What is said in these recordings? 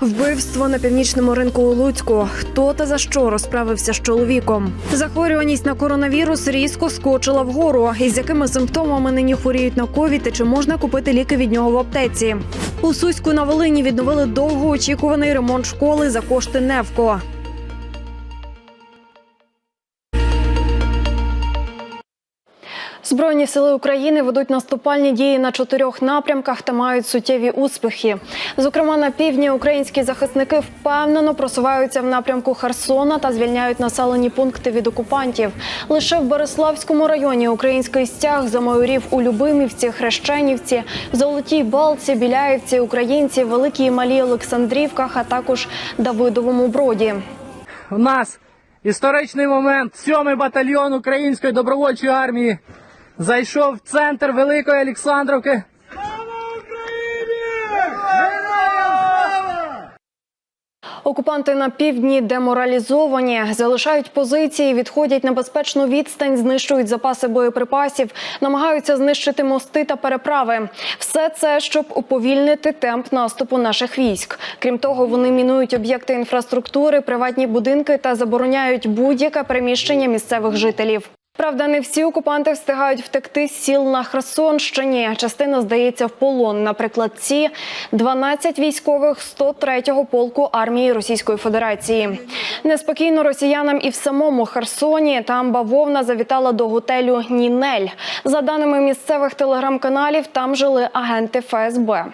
Вбивство на північному ринку у Луцьку. Хто та за що розправився з чоловіком? Захворюваність на коронавірус різко скочила вгору. Із якими симптомами нині хворіють на ковід і чи можна купити ліки від нього в аптеці? У Суську на Волині відновили довгоочікуваний ремонт школи за кошти Невко. Збройні сили України ведуть наступальні дії на чотирьох напрямках та мають суттєві успіхи. Зокрема, на півдні українські захисники впевнено просуваються в напрямку Херсона та звільняють населені пункти від окупантів. Лише в Береславському районі український стяг замайорів у Любимівці, Хрещенівці, Золотій Балці, Біляївці, Українці, Великій і Малій Олександрівках, а також Давидовому Броді. У нас історичний момент. Сьомий батальйон Української добровольчої армії зайшов в центр Великої Олександровки. Окупанти на півдні деморалізовані, залишають позиції, відходять на безпечну відстань, знищують запаси боєприпасів, намагаються знищити мости та переправи. Все це щоб уповільнити темп наступу наших військ. Крім того, вони мінують об'єкти інфраструктури, приватні будинки та забороняють будь-яке переміщення місцевих жителів. Правда, не всі окупанти встигають втекти з сіл на Херсонщині. Частина здається в полон. Наприклад, ці 12 військових 103-го полку армії Російської Федерації. Неспокійно росіянам і в самому Херсоні. Там бавовна завітала до готелю Нінель. За даними місцевих телеграм-каналів, там жили агенти ФСБ.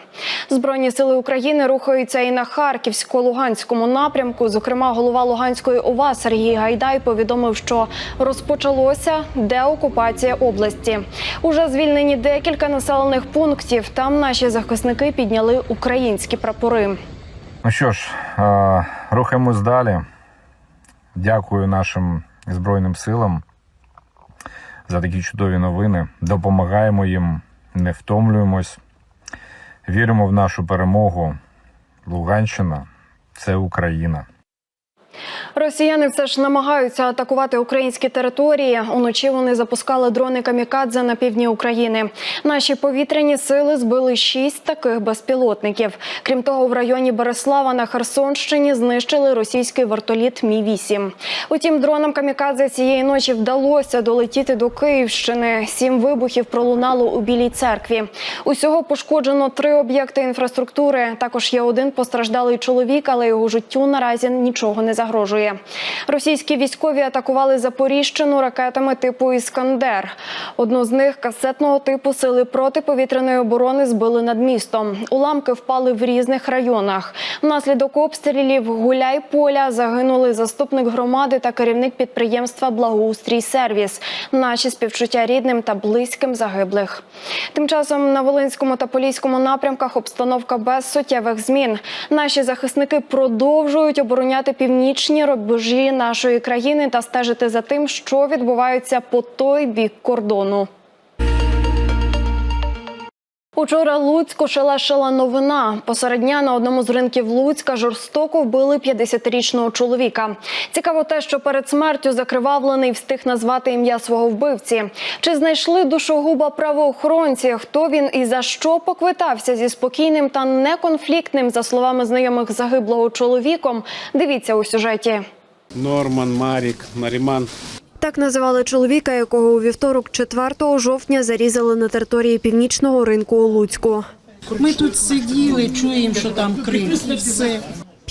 Збройні сили України рухаються і на Харківсько-Луганському напрямку. Зокрема, голова Луганської ОВА Сергій Гайдай повідомив, що розпочалося деокупація області. Уже звільнені декілька населених пунктів. Там наші захисники підняли українські прапори. Ну що ж, рухаємось далі. Дякую нашим Збройним силам за такі чудові новини. Допомагаємо їм, не втомлюємось, віримо в нашу перемогу. Луганщина це Україна. Росіяни все ж намагаються атакувати українські території. Уночі вони запускали дрони камікадзе на півдні України. Наші повітряні сили збили шість таких безпілотників. Крім того, в районі Береслава на Херсонщині знищили російський вертоліт Мі 8 Утім, дронам камікадзе цієї ночі вдалося долетіти до Київщини. Сім вибухів пролунало у Білій церкві. Усього пошкоджено три об'єкти інфраструктури. Також є один постраждалий чоловік, але його життю наразі нічого не загрожує. Російські військові атакували Запоріжчину ракетами типу Іскандер. Одну з них касетного типу сили протиповітряної оборони збили над містом. Уламки впали в різних районах. Внаслідок обстрілів гуляй поля загинули заступник громади та керівник підприємства Благоустрій Сервіс. Наші співчуття рідним та близьким загиблих. Тим часом на Волинському та Поліському напрямках обстановка без суттєвих змін. Наші захисники продовжують обороняти північні рубежі нашої країни та стежити за тим, що відбувається по той бік кордону. Учора Луцьку шелешила новина. Посеред дня на одному з ринків Луцька жорстоко вбили 50-річного чоловіка. Цікаво те, що перед смертю закривавлений встиг назвати ім'я свого вбивці. Чи знайшли душогуба правоохоронці? Хто він і за що поквитався зі спокійним та неконфліктним, за словами знайомих загиблого чоловіком? Дивіться у сюжеті. Норман, Марік, Наріман. Так називали чоловіка, якого у вівторок, 4 жовтня, зарізали на території північного ринку у Луцьку. Ми тут сиділи, чуємо, що там крик, і все.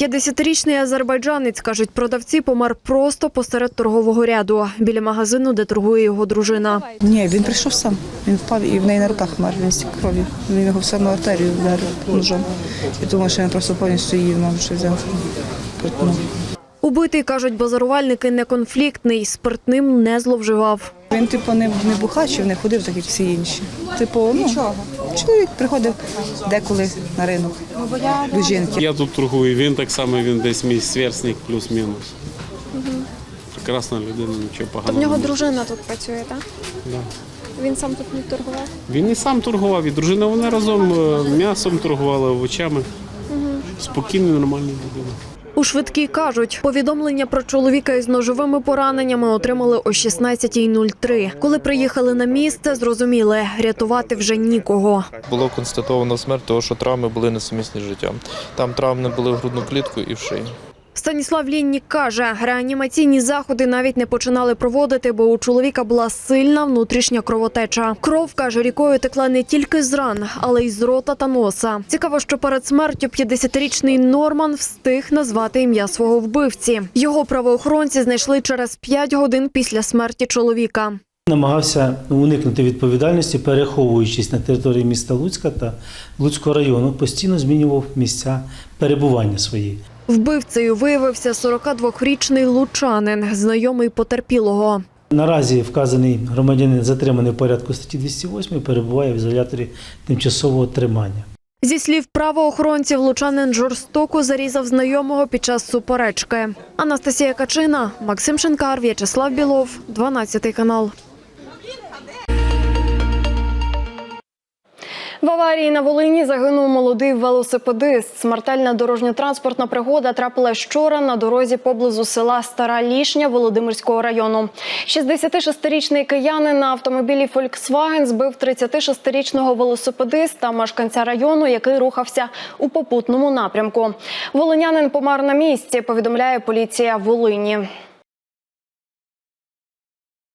50-річний азербайджанець, кажуть продавці, помер просто посеред торгового ряду біля магазину, де торгує його дружина. Ні, він прийшов сам. Він впав і в неї на руках мер, він стік крові. Він його в саму артерію вдарив ножом. І думаю, що він просто повністю її, мабуть, що взяв. Убитий, кажуть, базарувальники неконфліктний, спиртним не зловживав. Він, типу, не, не бухачив, не ходив, так як всі інші. Типу, ну, чоловік приходив деколи на ринок до жінки. Я тут торгую, він так само, він десь мій сверстник плюс-мінус. Прекрасна людина, нічого поганого. В нього дружина тут працює, так? Да. Він сам тут не торгував. Він і сам торгував, і дружина вони разом е, м'ясом торгували, овочами. Спокійний, нормальний людина. У швидкій кажуть, повідомлення про чоловіка із ножовими пораненнями отримали о 16.03. Коли приїхали на місце, зрозуміли, рятувати вже нікого. Було констатовано смерть, того, що травми були несумісні з життям. Там травми були в грудну клітку і в шиї. Станіслав Ліннік каже, реанімаційні заходи навіть не починали проводити, бо у чоловіка була сильна внутрішня кровотеча. Кров каже, рікою текла не тільки з ран, але й з рота та носа. Цікаво, що перед смертю 50-річний Норман встиг назвати ім'я свого вбивці. Його правоохоронці знайшли через 5 годин після смерті чоловіка. Намагався уникнути відповідальності, переховуючись на території міста Луцька та Луцького району, постійно змінював місця перебування свої. Вбивцею виявився 42-річний лучанин, знайомий потерпілого. Наразі вказаний громадянин затриманий в порядку статті 208 перебуває в ізоляторі тимчасового тримання. Зі слів правоохоронців, лучанин жорстоко зарізав знайомого під час суперечки. Анастасія Качина, Максим Шинкар, В'ячеслав Білов, 12 канал. В аварії на Волині загинув молодий велосипедист. Смертельна дорожньо-транспортна пригода трапилась вчора на дорозі поблизу села Стара Лішня Володимирського району. 66-річний киянин на автомобілі Volkswagen збив 36-річного велосипедиста, мешканця району, який рухався у попутному напрямку. Волинянин помер на місці, повідомляє поліція Волині.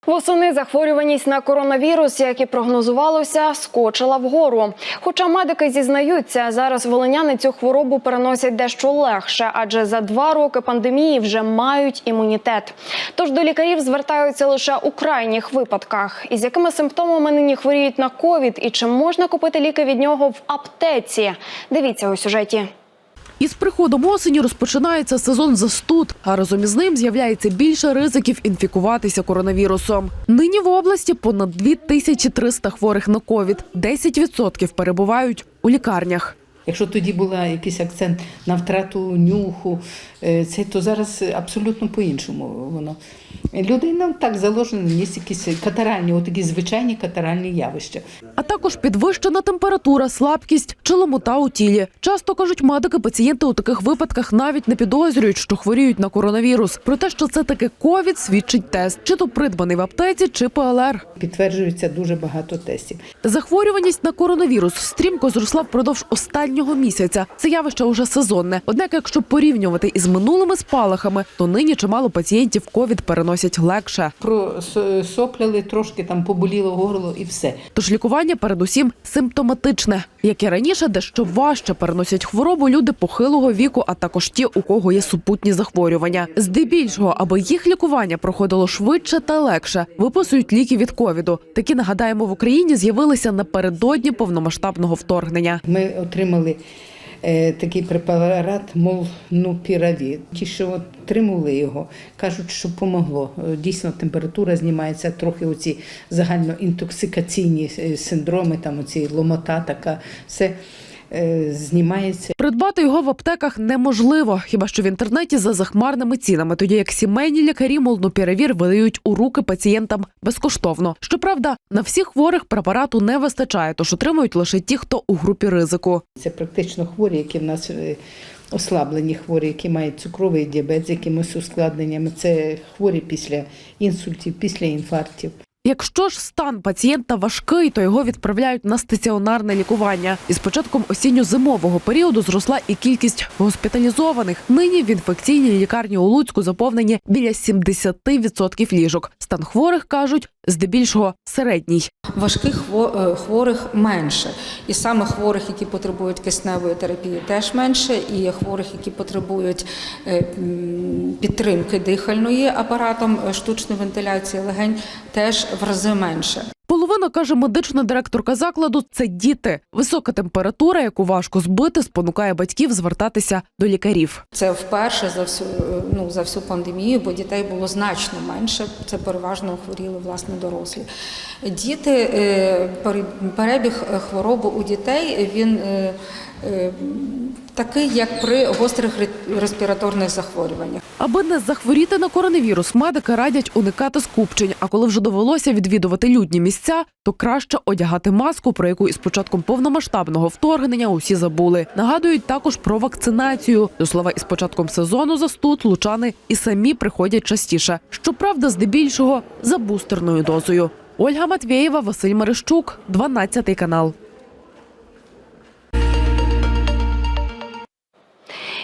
Восени захворюваність на коронавірус, як і прогнозувалося, скочила вгору. Хоча медики зізнаються, зараз волиняни цю хворобу переносять дещо легше, адже за два роки пандемії вже мають імунітет. Тож до лікарів звертаються лише у крайніх випадках. Із якими симптомами нині хворіють на ковід і чи можна купити ліки від нього в аптеці? Дивіться у сюжеті. Із приходом осені розпочинається сезон застуд, а разом із ним з'являється більше ризиків інфікуватися коронавірусом. Нині в області понад 2300 хворих на ковід, 10% перебувають у лікарнях. Якщо тоді був якийсь акцент на втрату нюху, е, це то зараз абсолютно по-іншому воно. Людей нам так заложено, є якісь катаральні, отакі звичайні катаральні явища. А також підвищена температура, слабкість чи ломота у тілі. Часто кажуть медики, пацієнти у таких випадках навіть не підозрюють, що хворіють на коронавірус. Про те, що це таке ковід, свідчить тест, чи то придбаний в аптеці, чи ПЛР. Підтверджується дуже багато тестів. Захворюваність на коронавірус стрімко зросла впродовж останнього місяця. Це явище уже сезонне. Однак, якщо порівнювати із минулими спалахами, то нині чимало пацієнтів ковід переносять легше. Просопляли трошки, там поболіло горло і все. Тож лікування передусім симптоматичне. Як і раніше, дещо важче переносять хворобу люди похилого віку, а також ті, у кого є супутні захворювання. Здебільшого, аби їх лікування проходило швидше та легше, виписують ліки від ковіду. Такі нагадаємо в Україні з'явилися напередодні повномасштабного вторгнення. Ми отримали е, такий препарат молнупіравір. Ті, що отримали його, кажуть, що помогло. Е, Дійсно, температура знімається, трохи оці загальноінтоксикаційні е, синдроми, там оці ломота така, все знімається. Придбати його в аптеках неможливо, хіба що в інтернеті за захмарними цінами, тоді як сімейні лікарі молнупіравір видають у руки пацієнтам безкоштовно. Щоправда, на всіх хворих препарату не вистачає, тож отримують лише ті, хто у групі ризику. Це практично хворі, які в нас е, ослаблені хворі, які мають цукровий діабет з якимись ускладненнями. Це хворі після інсультів, після інфарктів. Якщо ж стан пацієнта важкий, то його відправляють на стаціонарне лікування. Із початком осінньо-зимового періоду зросла і кількість госпіталізованих. Нині в інфекційній лікарні у Луцьку заповнені біля 70% ліжок. Стан хворих кажуть здебільшого середній. Важких е, хворих менше. І саме хворих, які потребують кисневої терапії, теж менше, і хворих, які потребують е, підтримки дихальної апаратом е, штучної вентиляції легень, теж в рази менше. Половина каже медична директорка закладу це діти. Висока температура, яку важко збити, спонукає батьків звертатися до лікарів. Це вперше за всю ну за всю пандемію, бо дітей було значно менше. Це переважно хворіли власне дорослі. Діти е, перебіг хвороби у дітей він е, такий, як при гострих респіраторних захворюваннях. Аби не захворіти на коронавірус, медики радять уникати скупчень. А коли вже довелося відвідувати людні місця, місця, то краще одягати маску, про яку із початком повномасштабного вторгнення усі забули. Нагадують також про вакцинацію. До слова, із початком сезону застуд лучани і самі приходять частіше. Щоправда, здебільшого за бустерною дозою. Ольга Матвєєва, Василь Мерещук, 12 канал.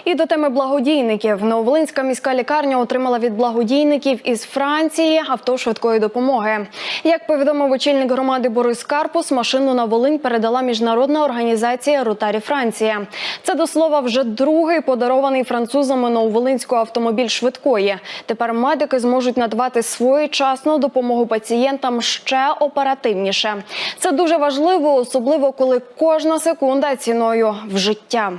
І до теми благодійників. Нововолинська міська лікарня отримала від благодійників із Франції авто швидкої допомоги. Як повідомив очільник громади Борис Карпус, машину на Волинь передала міжнародна організація Ротарі Франція. Це до слова вже другий подарований французами нововолинську автомобіль швидкої. Тепер медики зможуть надавати своєчасну допомогу пацієнтам ще оперативніше. Це дуже важливо, особливо коли кожна секунда ціною в життя.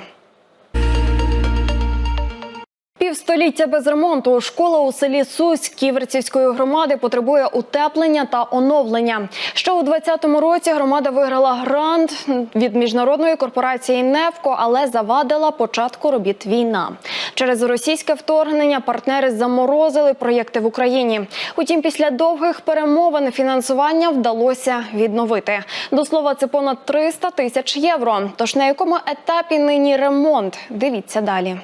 Півстоліття без ремонту школа у селі Сусь Ківерцівської громади потребує утеплення та оновлення. Ще у 2020 році громада виграла грант від міжнародної корпорації «Невко», але завадила початку робіт війна. Через російське вторгнення партнери заморозили проєкти в Україні. Утім, після довгих перемовин фінансування вдалося відновити. До слова, це понад 300 тисяч євро. Тож на якому етапі нині ремонт? Дивіться далі.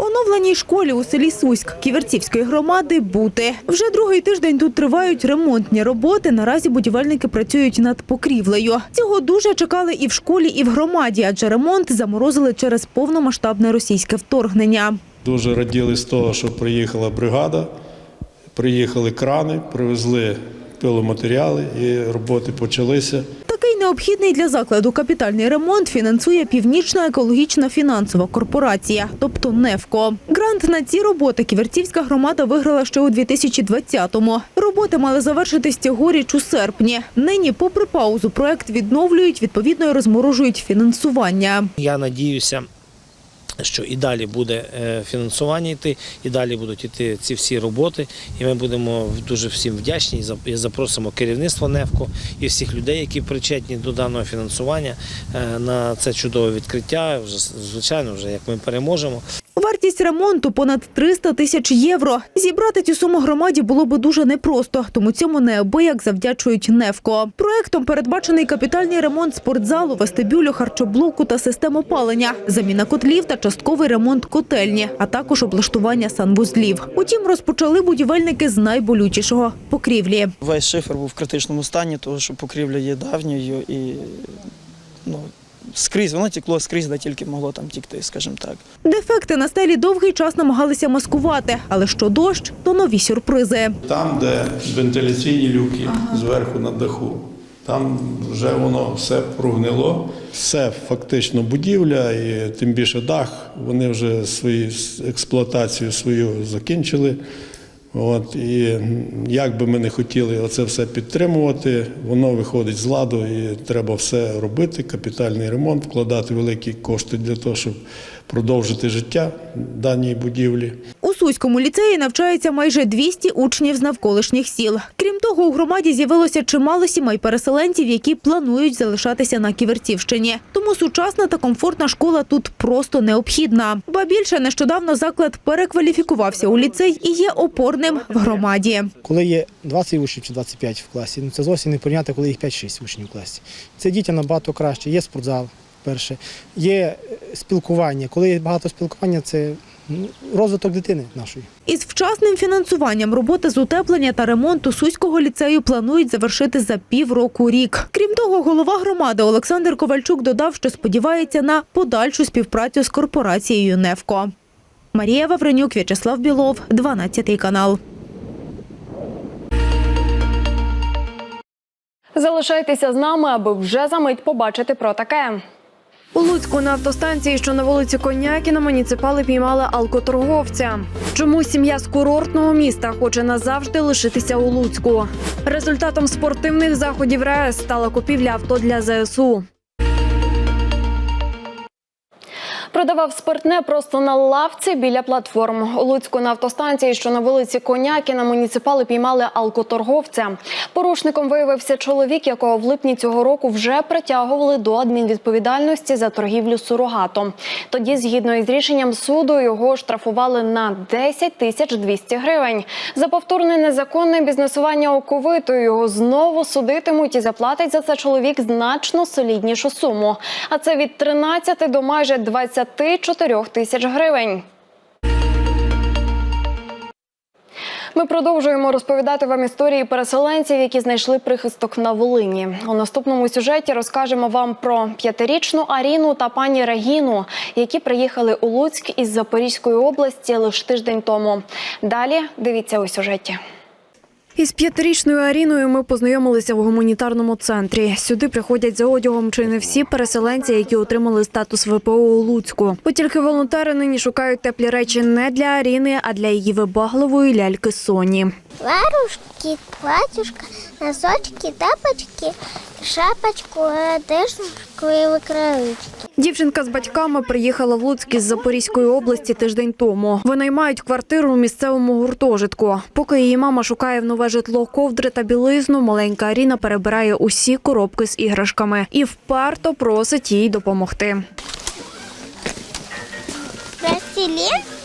Оновленій школі у селі Суськ Ківерцівської громади бути. Вже другий тиждень тут тривають ремонтні роботи. Наразі будівельники працюють над покрівлею. Цього дуже чекали і в школі, і в громаді, адже ремонт заморозили через повномасштабне російське вторгнення. Дуже раділи з того, що приїхала бригада, приїхали крани, привезли пиломатеріали і роботи почалися. Такий необхідний для закладу капітальний ремонт фінансує Північна екологічна фінансова корпорація, тобто НЕФКО. Грант на ці роботи Ківерцівська громада виграла ще у 2020-му. Роботи мали завершитись цьогоріч у серпні. Нині, попри паузу, проект відновлюють, відповідно і розморожують фінансування. Я надіюся, що і далі буде е, фінансування йти, і далі будуть йти ці всі роботи. І ми будемо дуже всім вдячні і запросимо керівництво НЕФКО і всіх людей, які причетні до даного фінансування е, на це чудове відкриття. Вже звичайно, вже як ми переможемо. Вартість ремонту понад 300 тисяч євро. Зібрати цю суму громаді було би дуже непросто, тому цьому неабияк завдячують НЕФКО. Проектом передбачений капітальний ремонт спортзалу, вестибюлю, харчоблоку та систем опалення, заміна котлів та частковий ремонт котельні, а також облаштування санвузлів. Утім, розпочали будівельники з найболючішого – покрівлі. Весь шифер був в критичному стані, тому що покрівля є давньою і ну, скрізь, воно тікло скрізь, де тільки могло там тікти, скажімо так. Дефекти на стелі довгий час намагалися маскувати, але що дощ, то нові сюрпризи. Там, де вентиляційні люки зверху на даху, там вже воно все прогнило. Все фактично будівля, і тим більше дах. Вони вже свою експлуатацію свою закінчили. От, і як би ми не хотіли оце все підтримувати, воно виходить з ладу і треба все робити, капітальний ремонт, вкладати великі кошти для того, щоб продовжити життя даній будівлі. У Суському ліцеї навчається майже 200 учнів з навколишніх сіл. Крім того, у громаді з'явилося чимало сімей переселенців, які планують залишатися на Ківерцівщині. Тому сучасна та комфортна школа тут просто необхідна. Ба більше нещодавно заклад перекваліфікувався у ліцей і є опорним в громаді. Коли є 20 учнів чи 25 в класі, ну це зовсім не порівняти, коли їх 5-6 учнів в класі. Це дітям набагато краще. Є спортзал, перше, є спілкування. Коли є багато спілкування, це розвиток дитини нашої. Із вчасним фінансуванням роботи з утеплення та ремонту Суського ліцею планують завершити за півроку рік. Крім того, голова громади Олександр Ковальчук додав, що сподівається на подальшу співпрацю з корпорацією «Невко». Марія Вавренюк, В'ячеслав Білов, 12 канал. Залишайтеся з нами, аби вже за мить побачити про таке. У Луцьку на автостанції, що на вулиці Конякіна, муніципали піймали алкоторговця. Чому сім'я з курортного міста хоче назавжди лишитися у Луцьку? Результатом спортивних заходів РаЕС стала купівля авто для ЗСУ. Продавав спиртне просто на лавці біля платформ. У Луцьку на автостанції, що на вулиці Конякіна, муніципали піймали алкоторговця. Порушником виявився чоловік, якого в липні цього року вже притягували до адмінвідповідальності за торгівлю сурогатом. Тоді, згідно із рішенням суду, його штрафували на 10 тисяч 200 гривень. За повторне незаконне бізнесування оковитою його знову судитимуть і заплатить за це чоловік значно соліднішу суму. А це від 13 до майже 24 тисяч гривень. Ми продовжуємо розповідати вам історії переселенців, які знайшли прихисток на Волині. У наступному сюжеті розкажемо вам про п'ятирічну Аріну та пані Регіну, які приїхали у Луцьк із Запорізької області лише тиждень тому. Далі дивіться у сюжеті. Із п'ятирічною Аріною ми познайомилися в гуманітарному центрі. Сюди приходять за одягом чи не всі переселенці, які отримали статус ВПО у Луцьку. Бо тільки волонтери нині шукають теплі речі не для Аріни, а для її вибагливої ляльки Соні. Варушки, платюшка, носочки, тапочки, шапочку, одежку і викривички. Дівчинка з батьками приїхала в Луцьк із Запорізької області тиждень тому. Винаймають квартиру у місцевому гуртожитку. Поки її мама шукає в нове житло ковдри та білизну, маленька Аріна перебирає усі коробки з іграшками і вперто просить їй допомогти. Пластилін?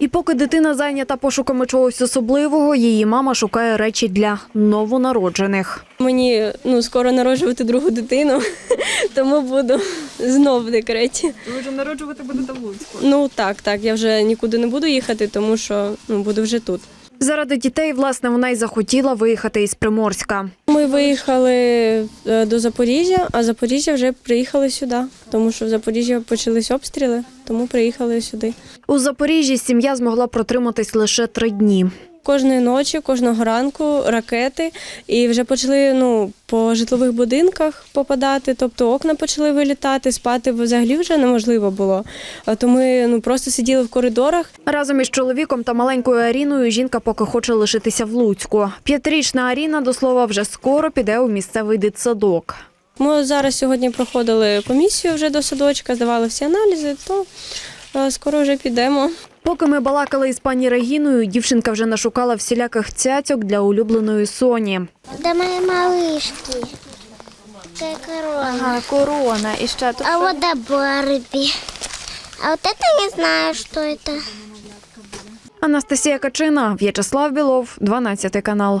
І поки дитина зайнята пошуками чогось особливого, її мама шукає речі для новонароджених. Мені ну скоро народжувати другу дитину, тому буду знов в декреті. Ви вже народжувати будете в Луцьку. Ну так, так. Я вже нікуди не буду їхати, тому що ну буду вже тут. Заради дітей, власне, вона й захотіла виїхати із Приморська. Ми виїхали е, до Запоріжжя, а Запоріжжя вже приїхали сюди, тому що в Запоріжжі почались обстріли, тому приїхали сюди. У Запоріжжі сім'я змогла протриматись лише три дні. Кожної ночі, кожного ранку ракети, і вже почали ну по житлових будинках попадати, тобто окна почали вилітати, спати взагалі вже неможливо було. А То ми ну просто сиділи в коридорах. Разом із чоловіком та маленькою Аріною жінка поки хоче лишитися в Луцьку. П'ятирічна Аріна, до слова, вже скоро піде у місцевий дитсадок. Ми зараз сьогодні проходили комісію вже до садочка, здавали всі аналізи, то е, скоро вже підемо. Поки ми балакали із пані Регіною, дівчинка вже нашукала всіляких цяцьок для улюбленої Соні. До моєї малишки. Це корона. Ага, корона. І ще тут. А вот до Барби. А вот это не знаю, что это. Анастасія Качина, В'ячеслав Білов, 12 канал.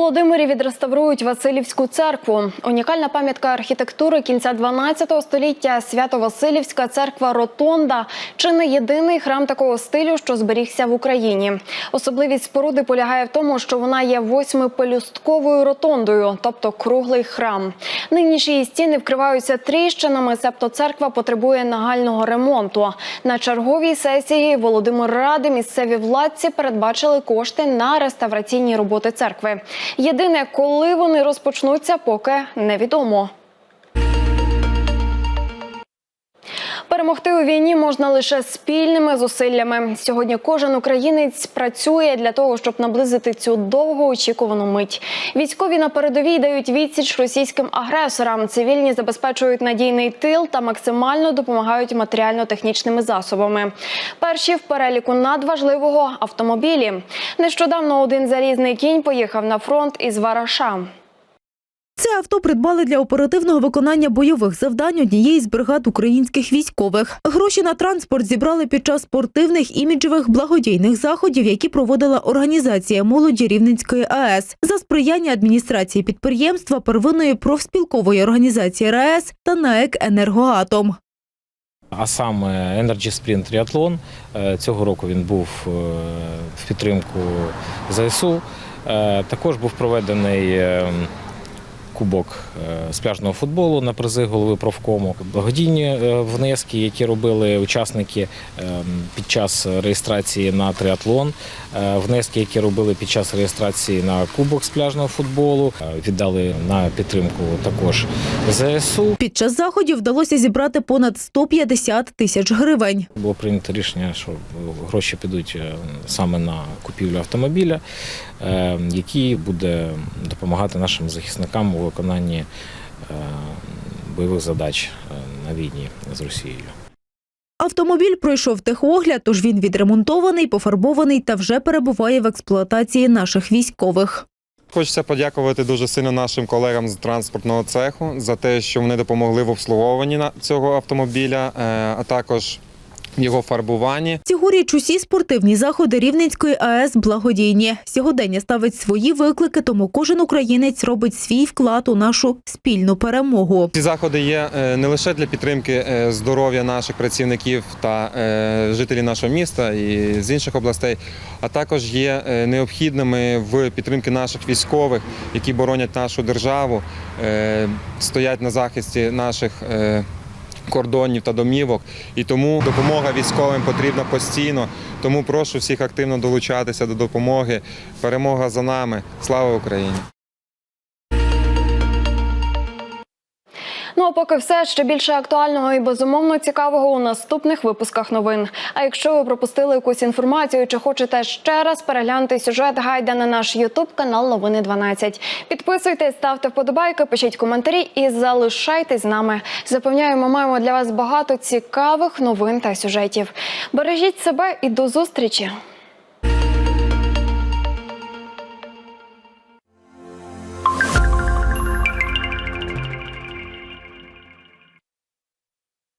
Володимирі відреставрують Васильівську церкву. Унікальна пам'ятка архітектури кінця 12 століття Свято-Василівська церква Ротонда чи не єдиний храм такого стилю, що зберігся в Україні. Особливість споруди полягає в тому, що вона є восьмипелюстковою ротондою, тобто круглий храм. Нинішні її стіни вкриваються тріщинами, себто церква потребує нагального ремонту. На черговій сесії Володимир Ради місцеві владці передбачили кошти на реставраційні роботи церкви. Єдине, коли вони розпочнуться, поки невідомо. Перемогти у війні можна лише спільними зусиллями. Сьогодні кожен українець працює для того, щоб наблизити цю довгоочікувану мить. Військові на передовій дають відсіч російським агресорам. Цивільні забезпечують надійний тил та максимально допомагають матеріально-технічними засобами. Перші в переліку надважливого автомобілі. Нещодавно один залізний кінь поїхав на фронт із Вараша. Це авто придбали для оперативного виконання бойових завдань однієї з бригад українських військових. Гроші на транспорт зібрали під час спортивних іміджевих благодійних заходів, які проводила організація молоді Рівненської АЕС за сприяння адміністрації підприємства первинної профспілкової організації РаЕС та НАЕК «Енергоатом». А саме Energy Sprint Triathlon. Е, Цього року він був е, в підтримку ЗСУ. Е, Також був проведений е, кубок е, з пляжного футболу на призи голови профкому. Благодійні е, внески, які робили учасники е, під час реєстрації на триатлон, е, внески, які робили під час реєстрації на кубок з пляжного футболу, е, віддали на підтримку також ЗСУ. Під час заходів вдалося зібрати понад 150 тисяч гривень. Було прийнято рішення, що гроші підуть е, саме на купівлю автомобіля, е, який буде допомагати нашим захисникам у виконанні е, бойових задач е, на війні з Росією. Автомобіль пройшов техогляд, тож він відремонтований, пофарбований та вже перебуває в експлуатації наших військових. Хочеться подякувати дуже сильно нашим колегам з транспортного цеху за те, що вони допомогли в обслуговуванні цього автомобіля, е, а також його фарбуванні. Цьогоріч усі спортивні заходи Рівненської АЕС благодійні. Сьогодення ставить свої виклики, тому кожен українець робить свій вклад у нашу спільну перемогу. Ці заходи є е, не лише для підтримки е, здоров'я наших працівників та е, жителів нашого міста і з інших областей, а також є необхідними в підтримки наших військових, які боронять нашу державу, стоять на захисті наших. Кордонів та домівок, і тому допомога військовим потрібна постійно. Тому прошу всіх активно долучатися до допомоги. Перемога за нами. Слава Україні! Ну а поки все ще більше актуального і безумовно цікавого у наступних випусках новин. А якщо ви пропустили якусь інформацію чи хочете ще раз переглянути сюжет, гайда на наш Ютуб канал Новини 12. Підписуйтесь, ставте вподобайки, пишіть коментарі і залишайтесь з нами. Запевняємо, маємо для вас багато цікавих новин та сюжетів. Бережіть себе і до зустрічі.